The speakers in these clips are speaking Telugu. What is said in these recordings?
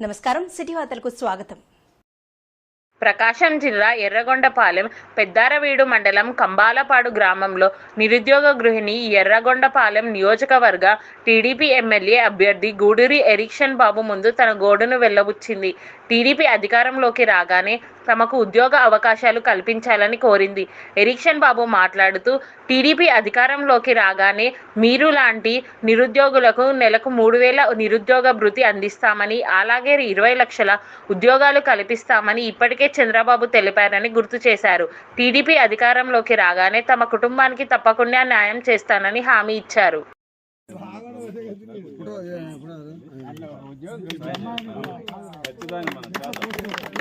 నమస్కారం. సిటీ వార్తలకు స్వాగతం. ప్రకాశం జిల్లా ఎర్రగొండపాలెం పెద్దారవీడు మండలం కంబాలపాడు గ్రామంలో నిరుద్యోగ గృహిణి ఎర్రగొండపాలెం నియోజకవర్గ టీడీపీ ఎమ్మెల్యే అభ్యర్థి గూడూరి ఎరిక్షన్ బాబు ముందు తన గోడును వెళ్ళబుచ్చింది. టీడీపీ అధికారంలోకి రాగానే తమకు ఉద్యోగ అవకాశాలు కల్పించాలని కోరింది. ఎరిక్షన్ బాబు మాట్లాడుతూ టీడీపీ అధికారంలోకి రాగానే మీరు లాంటి నిరుద్యోగులకు నెలకు మూడు వేల నిరుద్యోగ భృతి అందిస్తామని అలాగే ఇరవై లక్షల ఉద్యోగాలు కల్పిస్తామని ఇప్పటికే చంద్రబాబు తెలిపారని గుర్తు చేశారు. టీడీపీ అధికారంలోకి రాగానే తమ కుటుంబానికి తప్పకుండా న్యాయం చేస్తానని హామీ ఇచ్చారు. జై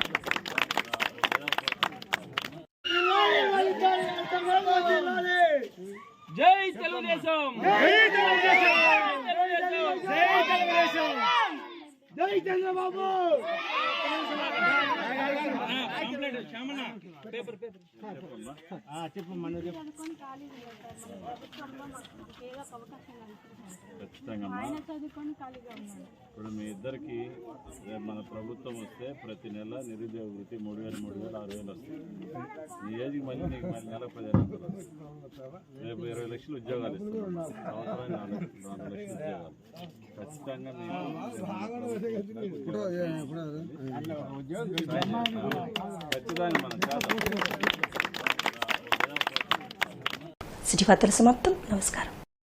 తెలుగుదేశం! జై చంద్రబాబు! శ్యామన్న పేపర్ పేపర్ చెప్పు మన చెప్పు ఖచ్చితంగా ఇప్పుడు మీ ఇద్దరికి మన ప్రభుత్వం వస్తే ప్రతి నెల నిరుద్యోగ వృత్తి మూడు వేలు మూడు వేలు ఆరు వేలు వస్తుంది నీ ఏజ్కి మళ్ళీ నీకు మళ్ళీ నెల పదిహేను వందలు రేపు ఇరవై లక్షలు ఉద్యోగాలు ఇస్తున్నాం సంవత్సరానికి నాలుగు నాలుగు లక్షలు ఉద్యోగాలు. ఖచ్చితంగా ఖచ్చితంగా మనం చేద్దాం సిటీ వార్తల సమాప్తం. నమస్కారం.